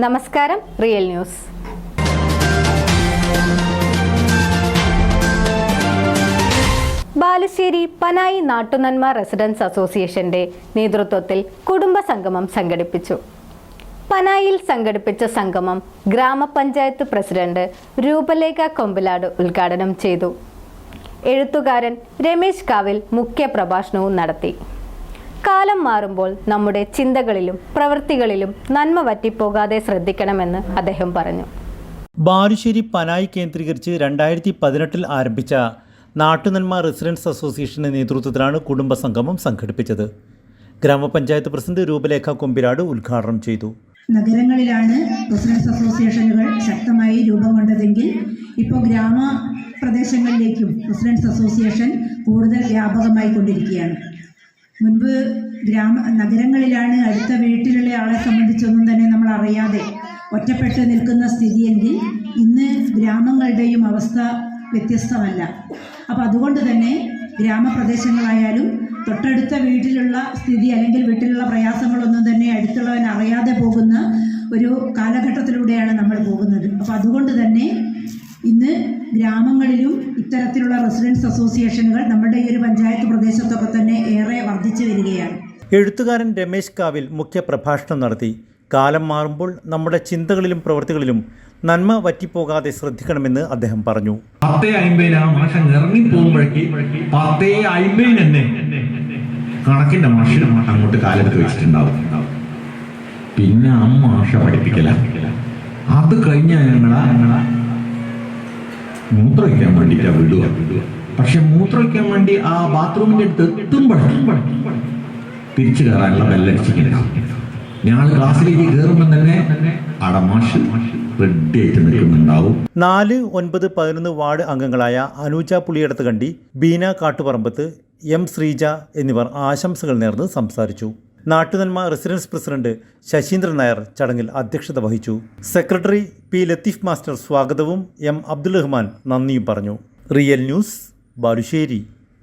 നമസ്കാരം real news. Balussery Panayi Nattunanma residents അസോസിയേഷന്റെ നേതൃത്വത്തിൽ കുടുംബ സംഗമം സംഘടിപ്പിച്ചു. പനായിൽ സംഘടിപ്പിച്ച സംഗമം ഗ്രാമപഞ്ചായത്ത് പ്രസിഡന്റ് രൂപലേഖ കൊമ്പിലാട് ഉദ്ഘാടനം ചെയ്തു. എഴുത്തുകാരൻ രമേശ് കാവിൽ മുഖ്യ പ്രഭാഷണവും നടത്തി. കാലം മാറുമ്പോൾ നമ്മുടെ ചിന്തകളിലും പ്രവൃത്തികളിലും നന്മ വറ്റിപ്പോകാതെ ശ്രദ്ധിക്കണമെന്ന് അദ്ദേഹം പറഞ്ഞു. ബാലുശ്ശേരി പനായി കേന്ദ്രീകരിച്ച് രണ്ടായിരത്തി പതിനെട്ടിൽ ആരംഭിച്ച നാട്ടുനന്മ റെസിഡൻസ് അസോസിയേഷന്റെ നേതൃത്വത്തിലാണ് കുടുംബസംഗമം സംഘടിപ്പിച്ചത്. ഗ്രാമപഞ്ചായത്ത് പ്രസിഡന്റ് രൂപലേഖ കൊമ്പിരാട് ഉദ്ഘാടനം ചെയ്തു. നഗരങ്ങളിലാണ് റെസിഡൻസ് അസോസിയേഷനുകൾ ശക്തമായി രൂപം കൊണ്ടതെങ്കിൽ ഇപ്പോൾ ഗ്രാമ പ്രദേശങ്ങളിലേക്കും റെസിഡൻസ് അസോസിയേഷൻ കൂടുതൽ വ്യാപകമായി കൊണ്ടിരിക്കുകയാണ്. മുൻപ് ഗ്രാമ നഗരങ്ങളിലാണ് അടുത്ത വീട്ടിലുള്ള ആളെ സംബന്ധിച്ചൊന്നും തന്നെ നമ്മൾ അറിയാതെ ഒറ്റപ്പെട്ട് നിൽക്കുന്ന സ്ഥിതിയെങ്കിൽ ഇന്ന് ഗ്രാമങ്ങളുടെയും അവസ്ഥ വ്യത്യസ്തമല്ല. അപ്പോൾ അതുകൊണ്ട് തന്നെ ഗ്രാമപ്രദേശങ്ങളായാലും തൊട്ടടുത്ത വീട്ടിലുള്ള സ്ഥിതി അല്ലെങ്കിൽ വീട്ടിലുള്ള പ്രയാസങ്ങളൊന്നും തന്നെ അടുത്തുള്ളവൻ അറിയാതെ പോകുന്ന ഒരു കാലഘട്ടത്തിലൂടെയാണ് നമ്മൾ പോകുന്നത്. അപ്പോൾ അതുകൊണ്ട് തന്നെ ഇന്ന് ഗ്രാമങ്ങളിലും ഇത്തരത്തിലുള്ള റെസിഡൻസ് അസോസിയേഷനുകൾ നമ്മുടെ ഈ ഒരു പഞ്ചായത്ത് പ്രദേശത്തൊക്കെ തന്നെ ഏറെ വർദ്ധിച്ചു വരികയാണ്. എഴുത്തുകാരൻ രമേശ് കാവിൽ മുഖ്യ പ്രഭാഷണം നടത്തി. കാലം മാറുമ്പോൾ നമ്മുടെ ചിന്തകളിലും പ്രവൃത്തികളിലും നന്മ വറ്റിപ്പോകാതെ ശ്രദ്ധിക്കണമെന്ന് അദ്ദേഹം പറഞ്ഞു. പത്തേ അമ്പതിന് ആ മാഷ ഇറങ്ങി പോകുമ്പോഴേക്ക് പത്തേ അമ്പതിന് തന്നെ കണക്കിന്റെ മാഷ അങ്ങോട്ട് കാലെടുത്ത് വെച്ചിട്ടുണ്ടാവും. പിന്നെ ആ മാഷ പഠിപ്പിക്കല. അത് കഴിഞ്ഞ ഞങ്ങളാ ഞങ്ങളാ മൂത്രമൊഴിക്കാൻ വേണ്ടിട്ടാ വിടുക പക്ഷെ മൂത്രമൊഴിക്കാൻ വേണ്ടി ആ ബാത്റൂമിന്റെ അടുത്ത് എത്തുമ്പോഴും തിരിച്ചു കയറാനുള്ള ബെല്ലടിച്ചിട്ടുണ്ടാവും ഞാൻ ക്ലാസ്സിലേക്ക് കയറുമ്പോൾ തന്നെ അടമാഷ് നാല് ഒൻപത് പതിനൊന്ന് വാർഡ് അംഗങ്ങളായ അനൂജ പുളിയടത്ത് കണ്ടി ബീന കാട്ടുപറമ്പത്ത് എം ശ്രീജ എന്നിവർ ആശംസകൾ നേർന്ന് സംസാരിച്ചു. നാട്ടുനന്മ റെസിഡൻസ് പ്രസിഡന്റ് ശശീന്ദ്രൻ നായർ ചടങ്ങിൽ അധ്യക്ഷത വഹിച്ചു. സെക്രട്ടറി പി ലത്തീഫ് മാസ്റ്റർ സ്വാഗതവും എം അബ്ദുൽ റഹ്മാൻ നന്ദിയും പറഞ്ഞു. Real news Balussery.